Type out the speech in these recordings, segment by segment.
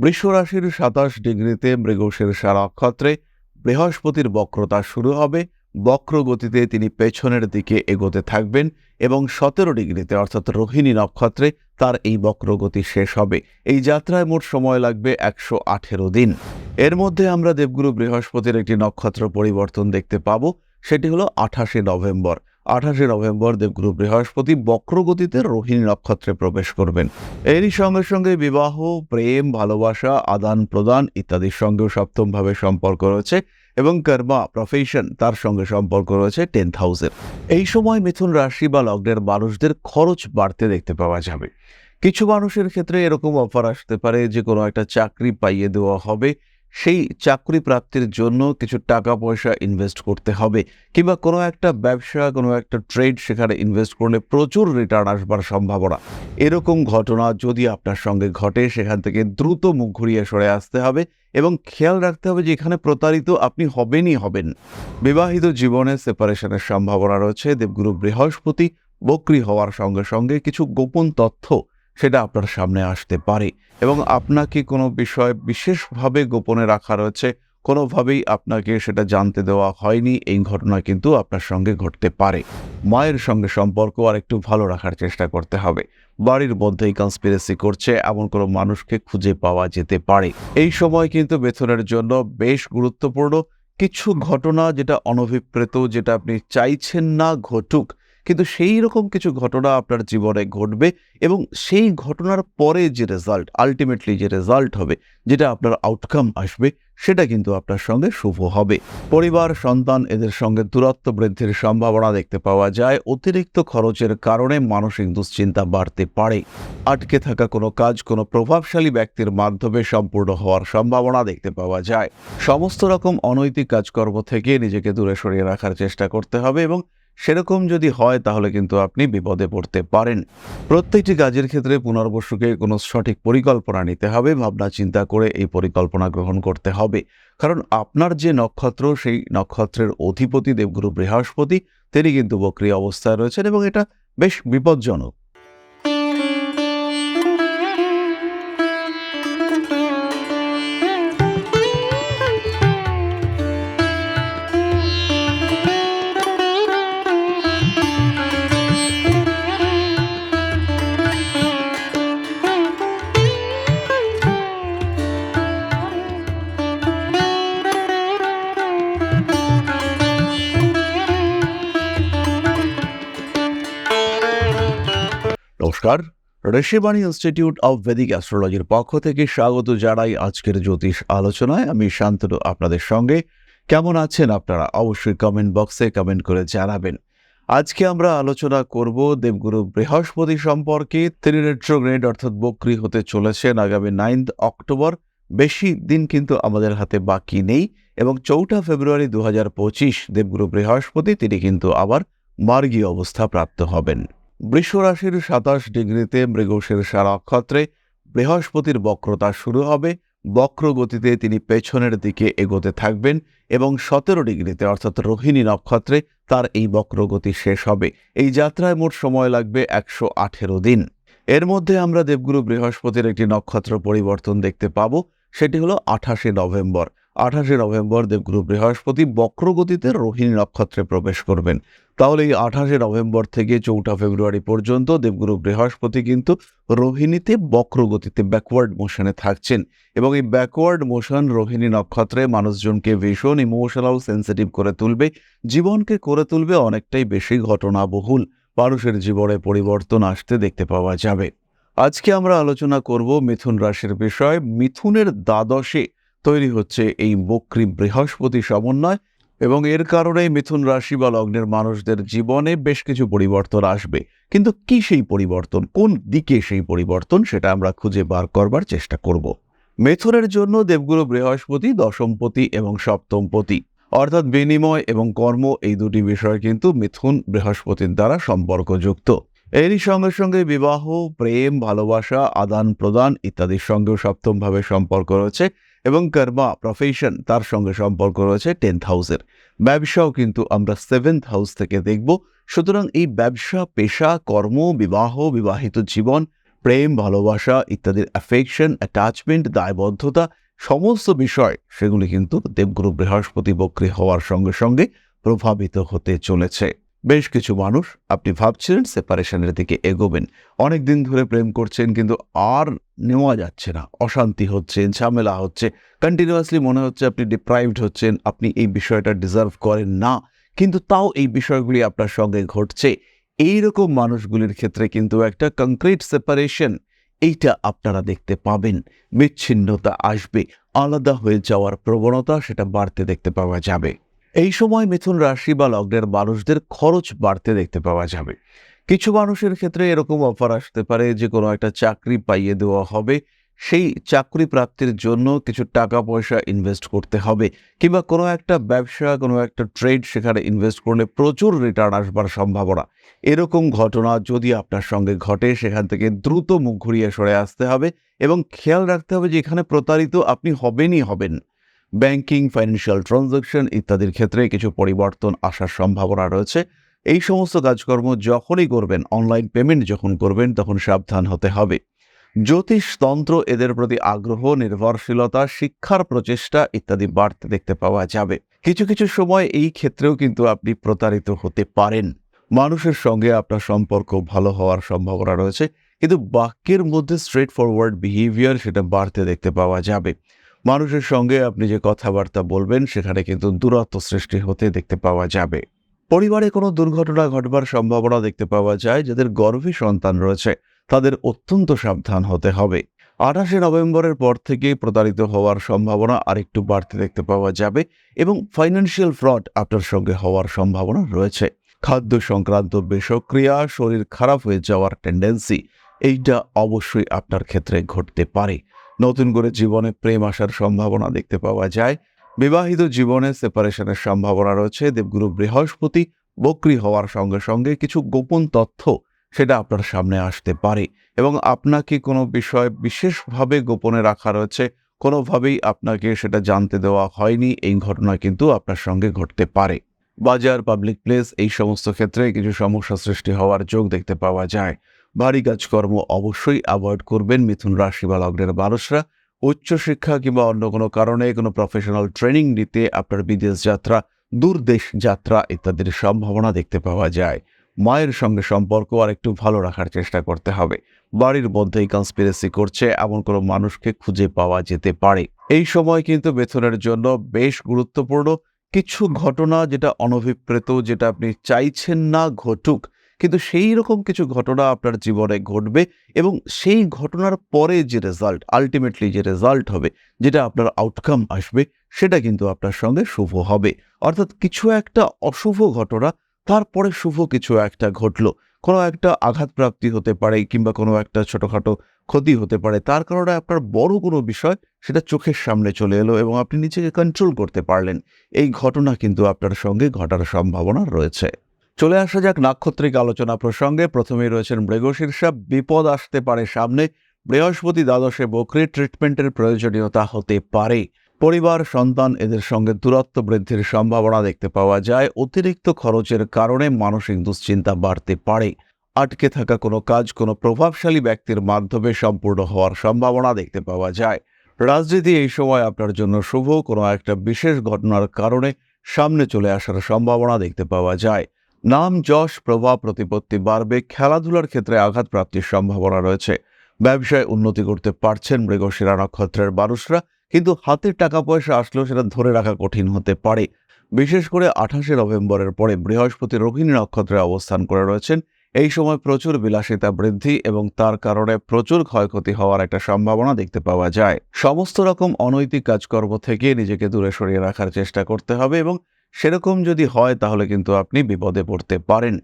বৃষ রাশির সাতাশ ডিগ্রিতে মৃগশির নক্ষত্রে বৃহস্পতির বক্রতা শুরু হবে। বক্র গতিতে তিনি পেছনের দিকে এগোতে থাকবেন এবং সতেরো ডিগ্রিতে, অর্থাৎ রোহিণী নক্ষত্রে, তার এই বক্রগতি শেষ হবে। এই যাত্রায় মোট সময় লাগবে একশো আঠেরো দিন। এর মধ্যে আমরা দেবগুরু বৃহস্পতির একটি নক্ষত্র পরিবর্তন দেখতে পাব। সেটি হলো আঠাশে নভেম্বর। আঠাশে নভেম্বর দেবগুরু বৃহস্পতি বক্রগতিতে রোহিণী নক্ষত্রে প্রবেশ করবেন। এরই সঙ্গে সঙ্গে বিবাহ, প্রেম, ভালোবাসা, আদান প্রদান ইত্যাদির সঙ্গেও সপ্তমভাবে সম্পর্ক রয়েছে এবং কর্মা প্রফেশন তার সঙ্গে সম্পর্ক রয়েছে টেন্থ হাউসের এই সময় মিথুন রাশি বা লগ্নের মানুষদের খরচ বাড়তে দেখতে পাওয়া যাবে। কিছু মানুষের ক্ষেত্রে এরকম অফার আসতে পারে যে কোনো একটা চাকরি পাইয়ে দেওয়া হবে সেই চাকরি প্রাপ্তির জন্য কিছু টাকা পয়সা ইনভেস্ট করতে হবে কিংবা কোনো একটা ব্যবসা, কোনো একটা ট্রেড সেখানে ইনভেস্ট করলে প্রচুর রিটার্ন আসবার সম্ভাবনা। এরকম ঘটনা যদি আপনার সঙ্গে ঘটে, সেখান থেকে দ্রুত মুখ ঘুরিয়ে সরে আসতে হবে এবং খেয়াল রাখতে হবে যে এখানে প্রতারিত আপনি হবেনই হবেন। বিবাহিত জীবনে সেপারেশনের সম্ভাবনা রয়েছে। দেবগুরু বৃহস্পতি বক্রি হওয়ার সঙ্গে সঙ্গে কিছু গোপন তথ্য সেটা আপনার সামনে আসতে পারে। এবং আপনাকে কোনো বিষয় বিশেষভাবে গোপনে রাখা রয়েছে, কোনোভাবেই আপনাকে সেটা জানতে দেওয়া হয়নি, এই ঘটনা কিন্তু আপনার সঙ্গে ঘটতে পারে। মায়ের সঙ্গে সম্পর্ক আর একটু ভালো রাখার চেষ্টা করতে হবে। বাড়ির মধ্যেই কনস্পিরেসি করছে, এমন কোনো মানুষকে খুঁজে পাওয়া যেতে পারে। এই সময় কিন্তু বেতনের জন্য বেশ গুরুত্বপূর্ণ কিছু ঘটনা যেটা অনভিপ্রেত, যেটা আপনি চাইছেন না ঘটুক। কিন্তু সেই রকম কিছু ঘটনা আপনার জীবনে ঘটবে এবং সেই ঘটনার পরে যে রেজাল্ট আলটিমেটলি যে রেজাল্ট হবে, যেটা আপনার আউটকাম আসবে, সেটা কিন্তু আপনার সঙ্গে শুভ হবে। পরিবার, সন্তান, এদের সঙ্গে দূরত্ব বৃদ্ধির সম্ভাবনা দেখতে পাওয়া যায়। অতিরিক্ত খরচের কারণে মানসিক দুশ্চিন্তা বাড়তে পারে। আটকে থাকা কোনো কাজ, কোনো প্রভাবশালী ব্যক্তির মাধ্যমে সম্পূর্ণ হওয়ার সম্ভাবনা দেখতে পাওয়া যায়। সমস্ত রকম অনৈতিক কাজকর্ম থেকে নিজেকে দূরে সরিয়ে রাখার চেষ্টা করতে হবে এবং সেরকম যদি হয়, তাহলে কিন্তু আপনি বিপদে পড়তে পারেন। প্রত্যেকটি কাজের ক্ষেত্রে পুনর্বসুকে কোনো সঠিক পরিকল্পনা নিতে হবে, ভাবনা চিন্তা করে এই পরিকল্পনা গ্রহণ করতে হবে। কারণ আপনার যে নক্ষত্র, সেই নক্ষত্রের অধিপতি দেবগুরু বৃহস্পতি, তিনি কিন্তু বক্রিয় অবস্থায় রয়েছেন এবং এটা বেশ বিপজ্জনক। ঋষিবাণী ইনস্টিটিউট অব ভেদিক অ্যাস্ট্রোলজির পক্ষ থেকে স্বাগত জানাই আজকের জ্যোতিষ আলোচনায়। আমি শান্তনু, আপনাদের সঙ্গে। কেমন আছেন আপনারা? অবশ্যই কমেন্ট বক্সে কমেন্ট করে জানাবেন। আজকে আমরা আলোচনা করব দেবগুরু বৃহস্পতি সম্পর্কে। তিনি রেট্রোগ্রেড অর্থাৎ বক্রি হতে চলেছেন আগামী নাইন্থ অক্টোবর বেশি দিন কিন্তু আমাদের হাতে বাকি নেই এবং চৌঠা ফেব্রুয়ারি দু হাজার পঁচিশ দেবগুরু বৃহস্পতি, তিনি কিন্তু আবার মার্গীয় অবস্থা প্রাপ্ত হবেন। বৃষ রাশির সাতাশ ডিগ্রিতে মৃগশির নক্ষত্রে বৃহস্পতির বক্রতা শুরু হবে। বক্র গতিতে তিনি পেছনের দিকে এগোতে থাকবেন এবং সতেরো ডিগ্রিতে, অর্থাৎ রোহিণী নক্ষত্রে, তার এই বক্রগতি শেষ হবে। এই যাত্রায় মোট সময় লাগবে একশো আঠেরো দিন। এর মধ্যে আমরা দেবগুরু বৃহস্পতির একটি নক্ষত্র পরিবর্তন দেখতে পাব। সেটি হলো আঠাশে নভেম্বর। আঠাশে নভেম্বর দেবগুরু বৃহস্পতি বক্রগতিতে রোহিণী নক্ষত্রে প্রবেশ করবেন। তাহলে এই আঠাশে নভেম্বর থেকে চৌঠা ফেব্রুয়ারি পর্যন্ত দেবগুরু বৃহস্পতি কিন্তু রোহিণীতে বক্রগতিতে ব্যাকওয়ার্ড মোশনে থাকছেন এবং এই ব্যাকওয়ার্ড মোশন রোহিণী নক্ষত্রে মানুষজনকে ভীষণ ইমোশনাল সেন্সিটিভ করে তুলবে, জীবনকে করে তুলবে অনেকটাই বেশি ঘটনাবহুল। মানুষের জীবনে পরিবর্তন আসতে দেখতে পাওয়া যাবে। আজকে আমরা আলোচনা করব মিথুন রাশির বিষয়। মিথুনের দ্বাদশে তৈরি হচ্ছে এই বক্রী বৃহস্পতি সমন্বয় এবং এর কারণে মিথুন রাশি বা লগ্নের মানুষদের জীবনে বেশ কিছু পরিবর্তন আসবে। কিন্তু কি সেই পরিবর্তন? কোন দিকে সেই পরিবর্তন? সেটা আমরা খুঁজে বার করবার চেষ্টা করব। মিথুনের জন্য দেবগুরু বৃহস্পতি, দশমপতি এবং সপ্তমপতি। অর্থাৎ বিনিময় এবং কর্ম এই দুটি বিষয় কিন্তু মিথুন বৃহস্পতির দ্বারা সম্পর্কযুক্ত। এরই সঙ্গে সঙ্গে বিবাহ, প্রেম, ভালোবাসা আদান প্রদান ইত্যাদির সঙ্গেও সপ্তমভাবে সম্পর্ক রয়েছে। এবং কর্মা প্রফেশন তার সঙ্গে সম্পর্ক রয়েছে টেন্থ হাউসের ব্যবসাও কিন্তু আমরা সেভেন্থ হাউস থেকে দেখব। সুতরাং এই ব্যবসা, পেশা, কর্ম, বিবাহ, বিবাহিত জীবন, প্রেম, ভালোবাসা ইত্যাদির অ্যাফেকশন অ্যাটাচমেন্ট দায়বদ্ধতা সমস্ত বিষয় সেগুলি কিন্তু দেবগুরু বৃহস্পতি বক্রী হওয়ার সঙ্গে সঙ্গে প্রভাবিত হতে চলেছে। বেশ কিছু মানুষ, আপনি ভাবছিলেন সেপারেশনের দিকে এগোবেন। অনেক দিন ধরে প্রেম করছেন, কিন্তু আর নেওয়া যাচ্ছে না। অশান্তি হচ্ছে, ঝামেলা হচ্ছে। কন্টিনিউয়াসলি মনে হচ্ছে আপনি ডিপ্রাইভড হচ্ছেন, আপনি এই বিষয়টা ডিজার্ভ করেন না। কিন্তু তাও এই বিষয়গুলি আপনার সঙ্গে ঘটছে। এই রকম মানুষগুলির ক্ষেত্রে কিন্তু একটা কংক্রিট সেপারেশন এইটা আপনারা দেখতে পাবেন। বিচ্ছিন্নতা আসবে, আলাদা হয়ে যাওয়ার প্রবণতা সেটা বাড়তে দেখতে পাওয়া যাবে। এই সময় মিথুন রাশি বা লগ্নের মানুষদের খরচ বাড়তে দেখতে পাওয়া যাবে। কিছু মানুষের ক্ষেত্রে এরকম অফার আসতে পারে যে, কোনো একটা চাকরি পাইয়ে দেওয়া হবে। সেই চাকরি প্রাপ্তির জন্য কিছু টাকা পয়সা ইনভেস্ট করতে হবে কিংবা কোনো একটা ব্যবসা, কোনো একটা ট্রেড সেখানে ইনভেস্ট করলে প্রচুর রিটার্ন আসবার সম্ভাবনা। এরকম ঘটনা যদি আপনার সঙ্গে ঘটে, সেখান থেকে দ্রুত মুখ ঘুরিয়ে সরে আসতে হবে এবং খেয়াল রাখতে হবে যে, এখানে প্রতারিত আপনি হবেনই হবেন। ব্যাংকিং, ফাইন্যান্সিয়াল ট্রানজাকশন ইত্যাদির ক্ষেত্রে কিছু পরিবর্তন আসার সম্ভাবনা রয়েছে। এই সমস্ত কাজকর্ম যখনই করবেন, অনলাইন পেমেন্ট যখন করবেন, তখন সাবধান হতে হবে। জ্যোতিষতন্ত্র এদের প্রতি আগ্রহ, নির্ভরশীলতা, শিক্ষার প্রচেষ্টা ইত্যাদি বাড়তে দেখতে পাওয়া যাবে। কিছু কিছু সময় এই ক্ষেত্রেও কিন্তু আপনি প্রতারিত হতে পারেন। মানুষের সঙ্গে আপনার সম্পর্ক ভালো হওয়ার সম্ভাবনা রয়েছে, কিন্তু বাক্যের মধ্যে স্ট্রেট ফরওয়ার্ড বিহেভিয়ার সেটা বাড়তে দেখতে পাওয়া যাবে। মানুষের সঙ্গে আপনি যে কথাবার্তা বলবেন, সেখানে কিন্তু দূরত্ব সৃষ্টি হতে দেখতে পাওয়া যাবে। পরিবারে কোনো দুর্ঘটনা ঘটবার সম্ভাবনা দেখতে পাওয়া যায়, যাদের গর্ভী সন্তান রয়েছে, তাদের অত্যন্ত সাবধান হতে হবে। আঠাশে নভেম্বরের পর থেকে প্রতারিত হওয়ার সম্ভাবনা আরেকটু বাড়তে দেখতে পাওয়া যাবে এবং ফাইন্যান্সিয়াল ফ্রড আপনার সঙ্গে হওয়ার সম্ভাবনা রয়েছে। খাদ্য সংক্রান্ত বিষক্রিয়া, শরীর খারাপ হয়ে যাওয়ার টেন্ডেন্সি এইটা অবশ্যই আপনার ক্ষেত্রে ঘটতে পারে। নতুন করে জীবনে প্রেম আসার সম্ভাবনা দেখতে পাওয়া যায়। বিবাহিত জীবনে সেপারেশনের সম্ভাবনা রয়েছে। দেবগুরু বৃহস্পতি বক্রি হওয়ার সঙ্গে সঙ্গে কিছু গোপন তথ্য সেটা আপনার সামনে আসতে পারে এবং আপনাকে কোনো বিষয় বিশেষভাবে গোপনে রাখা রয়েছে, কোনোভাবেই আপনাকে সেটা জানতে দেওয়া হয়নি, এই ঘটনা কিন্তু আপনার সঙ্গে ঘটতে পারে। বাজার পাবলিক প্লেস এই সমস্ত ক্ষেত্রে কিছু সমস্যা সৃষ্টি হওয়ার যোগ দেখতে পাওয়া যায়। ভারী কাজকর্ম অবশ্যই অ্যাভয়েড করবেন। মিথুন রাশি বা লগ্নের মানুষরা উচ্চশিক্ষা কিংবা অন্য কোনো কারণে কোনো প্রফেশনাল ট্রেনিং নিতে আপনার বিদেশ যাত্রা, দূরদেশ যাত্রা ইত্যাদির সম্ভাবনা দেখতে পাওয়া যায়। মায়ের সঙ্গে সম্পর্ক আর একটু ভালো রাখার চেষ্টা করতে হবে। বাড়ির মধ্যেই কনস্পিরেসি করছে, এমন কোনো মানুষকে খুঁজে পাওয়া যেতে পারে। এই সময় কিন্তু বেতনের জন্য বেশ গুরুত্বপূর্ণ কিছু ঘটনা যেটা অনভিপ্রেত, যেটা আপনি চাইছেন না ঘটুক। কিন্তু সেই রকম কিছু ঘটনা আপনার জীবনে ঘটবে এবং সেই ঘটনার পরে যে রেজাল্ট আলটিমেটলি যে রেজাল্ট হবে, যেটা আপনার আউটকাম আসবে, সেটা কিন্তু আপনার সঙ্গে শুভ হবে। অর্থাৎ কিছু একটা অশুভ ঘটনা, তারপরে শুভ কিছু একটা ঘটলো। কোনো একটা আঘাতপ্রাপ্তি হতে পারে কিংবা কোনো একটা ছোটোখাটো ক্ষতি হতে পারে, তার কারণে আপনার বড় কোনো বিষয় সেটা চোখের সামনে চলে এলো এবং আপনি নিজেকে কন্ট্রোল করতে পারলেন। এই ঘটনা কিন্তু আপনার সঙ্গে ঘটার সম্ভাবনা রয়েছে। চলে আসা যাক নাক্ষত্রিক আলোচনা প্রসঙ্গে। প্রথমেই রয়েছেন মৃগশীর্ষা। বিপদ আসতে পারে সামনে। বৃহস্পতি দ্বাদশে বকরি ট্রিটমেন্টের প্রয়োজনীয়তা হতে পারে। পরিবার, সন্তান এদের সঙ্গে দূরত্ব বৃদ্ধির সম্ভাবনা দেখতে পাওয়া যায়। অতিরিক্ত খরচের কারণে মানসিক দুশ্চিন্তা বাড়তে পারে। আটকে থাকা কোনো কাজ কোনো প্রভাবশালী ব্যক্তির মাধ্যমে সম্পূর্ণ হওয়ার সম্ভাবনা দেখতে পাওয়া যায়। রাজনীতি এই সময় আপনার জন্য শুভ। কোনো একটা বিশেষ ঘটনার কারণে সামনে চলে আসার সম্ভাবনা দেখতে পাওয়া যায়। নাম যশ, প্রভাব, প্রতিপত্তি বাড়বে, খেলাধুলার ক্ষেত্রে আঘাত প্রাপ্তির সম্ভাবনা রয়েছে। ব্যবসায় উন্নতি করতে পারছেন মৃগশিরা নক্ষত্রের মানুষরা, কিন্তু হাতের টাকা পয়সা আসলেও সেটা ধরে রাখা কঠিন হতে পারে। বিশেষ করে আঠাশে নভেম্বরের পরে বৃহস্পতি রোহিণী নক্ষত্রে অবস্থান করে রয়েছেন। এই সময় প্রচুর বিলাসিতা বৃদ্ধি এবং তার কারণে প্রচুর ক্ষয়ক্ষতি হওয়ার একটা সম্ভাবনা দেখতে পাওয়া যায়। সমস্ত রকম অনৈতিক কাজকর্ম থেকে নিজেকে দূরে সরিয়ে রাখার চেষ্টা করতে হবে এবং সেরকম যদি হয়, তাহলে কিন্তু আপনি বিপদে পড়তে পারেন।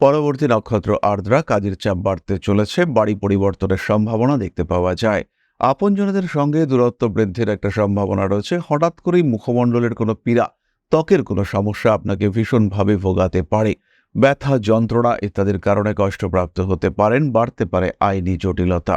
পরবর্তী নক্ষত্র আর্দ্রা কাজের চাপ বাড়তে চলেছে, বাড়ি পরিবর্তনের সম্ভাবনা দেখতে পাওয়া যায়। আপনজনদের সঙ্গে দূরত্ব বৃদ্ধির একটা সম্ভাবনা রয়েছে। হঠাৎ করেই মুখমণ্ডলের কোনো পীড়া, ত্বকের কোনো সমস্যা আপনাকে ভীষণভাবে ভোগাতে পারে। ব্যথা, যন্ত্রণা ইত্যাদির কারণে কষ্টপ্রাপ্ত হতে পারেন, বাড়তে পারে আইনি জটিলতা।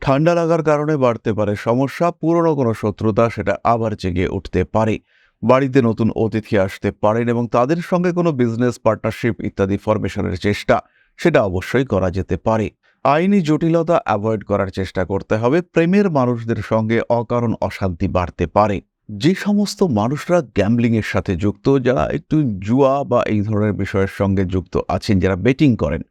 ঠান্ডা লাগার কারণে বাড়তে পারে সমস্যা, পুরনো কোনো শত্রুতা সেটা আবার জেগে উঠতে পারে। বাড়িতে নতুন অতিথি আসতে পারেন এবং তাদের সঙ্গে কোনো বিজনেস পার্টনারশিপ ইত্যাদি ফরমেশনের চেষ্টা, সেটা অবশ্যই করা যেতে পারে। আইনি জটিলতা অ্যাভয়েড করার চেষ্টা করতে হবে। প্রেমের মানুষদের সঙ্গে অকারণ অশান্তি বাড়তে পারে। যে সমস্ত মানুষরা গ্যাম্বলিং এর সাথে যুক্ত, যারা একটু জুয়া বা এই ধরনের বিষয়ের সঙ্গে যুক্ত আছেন, যারা বেটিং করেন,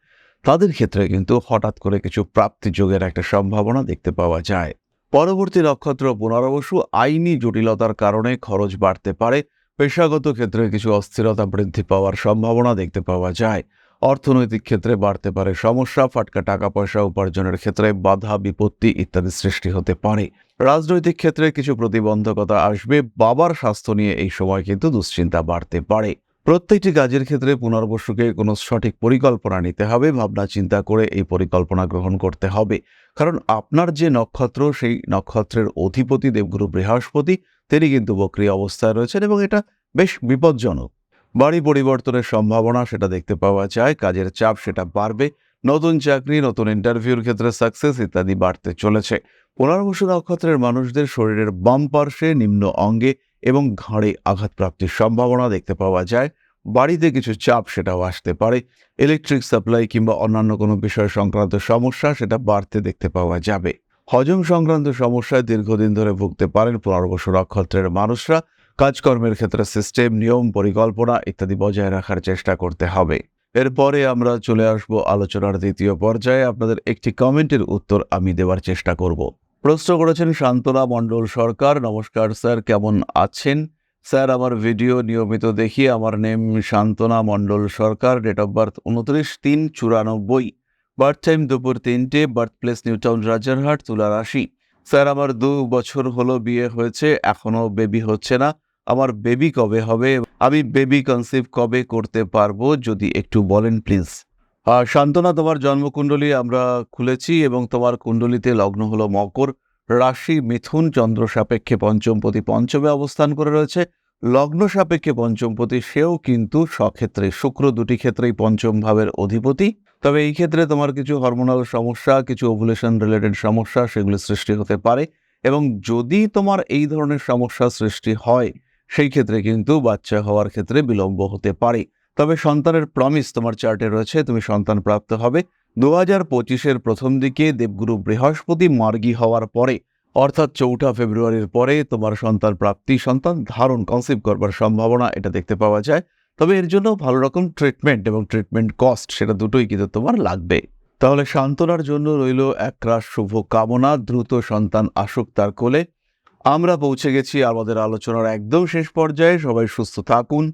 তাদের ক্ষেত্রে কিন্তু হঠাৎ করে কিছু প্রাপ্তি যোগের একটা সম্ভাবনা দেখতে পাওয়া যায়। পরবর্তী নক্ষত্র পুনর্বসু আইনি জটিলতার কারণে খরচ বাড়তে পারে। পেশাগত ক্ষেত্রে কিছু অস্থিরতা বৃদ্ধি পাওয়ার সম্ভাবনা দেখতে পাওয়া যায়। অর্থনৈতিক ক্ষেত্রে বাড়তে পারে সমস্যা, ফাটকা টাকা পয়সা উপার্জনের ক্ষেত্রে বাধা, বিপত্তি ইত্যাদি সৃষ্টি হতে পারে। রাজনৈতিক ক্ষেত্রে কিছু প্রতিবন্ধকতা আসবে, বাবার স্বাস্থ্য নিয়ে এই সময় কিন্তু দুশ্চিন্তা বাড়তে পারে। প্রত্যেকটি কাজের ক্ষেত্রে পুনর্বসুকে কোনো সঠিক পরিকল্পনা নিতে হবে ভাবনা চিন্তা করে এই পরিকল্পনা গ্রহণ করতে হবে। কারণ আপনার যে নক্ষত্র, সেই নক্ষত্রের অধিপতি দেবগুরু বৃহস্পতি, তিনি কিন্তু বক্রিয় অবস্থায় রয়েছেন এবং এটা বেশ বিপজ্জনক। বাড়ি পরিবর্তনের সম্ভাবনা সেটা দেখতে পাওয়া যায়, কাজের চাপ সেটা বাড়বে, নতুন চাকরি, নতুন ইন্টারভিউর ক্ষেত্রে সাকসেস ইত্যাদি বাড়তে চলেছে। পুনর্বসু নক্ষত্রের মানুষদের শরীরের বাম পার্শ্বে নিম্ন অঙ্গে এবং ঘাড়ে আঘাতপ্রাপ্তির সম্ভাবনা দেখতে পাওয়া যায়। বাড়িতে কিছু চাপ সেটাও আসতে পারে। ইলেকট্রিক সাপ্লাই কিংবা অন্যান্য কোনো বিষয় সংক্রান্ত সমস্যা সেটা বাড়তে দেখতে পাওয়া যাবে। হজম সংক্রান্ত সমস্যায় দীর্ঘদিন ধরে ভুগতে পারেন পুনর্বসু নক্ষত্রের মানুষরা। কাজকর্মের ক্ষেত্রে সিস্টেম নিয়ম, পরিকল্পনা ইত্যাদি বজায় রাখার চেষ্টা করতে হবে। এরপরে আমরা চলে আসব আলোচনার দ্বিতীয় পর্যায়ে। আপনাদের একটি কমেন্টের উত্তর আমি দেওয়ার চেষ্টা করব। প্রশ্ন করেছেন শান্তনা মণ্ডল সরকার, নমস্কার স্যার, কেমন আছেন? স্যার, আমার ভিডিও নিয়মিত দেখি। আমার name Shantona Mondal Sarkar date of birth উনত্রিশ তিন চুরানব্বই। বার্থ টাইম দুপুর তিনটে বার্থ প্লেস নিউটাউন রাজারহাট, তুলা রাশি। স্যার, আমার দু বছর হলো বিয়ে হয়েছে, এখনও বেবি হচ্ছে না। আমার বেবি কবে হবে? আমি বেবি কনসিভ কবে করতে পারব? যদি একটু বলেন প্লিজ শান্তনা, তোমার জন্মকুণ্ডলী আমরা খুলেছি এবং তোমার কুণ্ডলিতে লগ্ন হলো মকর। রাশি মিথুন চন্দ্র সাপেক্ষে পঞ্চমপতি পঞ্চমে অবস্থান করে রয়েছে। লগ্ন সাপেক্ষে পঞ্চমপতি সেও কিন্তু সক্ষেত্রে শুক্র দুটি ক্ষেত্রেই পঞ্চম ভাবের অধিপতি। তবে এই ক্ষেত্রে তোমার কিছু হরমোনাল সমস্যা, কিছু ওভুলেশন রিলেটেড সমস্যা সেগুলি সৃষ্টি হতে পারে এবং যদি তোমার এই ধরনের সমস্যা সৃষ্টি হয়, সেই ক্ষেত্রে কিন্তু বাচ্চা হওয়ার ক্ষেত্রে বিলম্ব হতে পারে। তবে সন্তানের প্রমিস তোমার চার্টে রয়েছে, তুমি সন্তান প্রাপ্ত হবে। দু হাজার পঁচিশের প্রথম দিকে দেবগুরু বৃহস্পতি মার্গী হওয়ার পরে, অর্থাৎ চৌঠা ফেব্রুয়ারির পরে তোমার সন্তান প্রাপ্তি, সন্তান ধারণ কনসিভ করবার সম্ভাবনা এটা দেখতে পাওয়া যায়। তবে এর জন্য ভালো রকম ট্রিটমেন্ট এবং ট্রিটমেন্ট কস্ট সেটা দুটোই কিন্তু তোমার লাগবে। তাহলে সান্ত্বনার জন্য রইল একরাশ শুভ কামনা, দ্রুত সন্তান আসুক তার কোলে। আমরা পৌঁছে গেছি আমাদের আলোচনার একদম শেষ পর্যায়ে। সবাই সুস্থ থাকুন।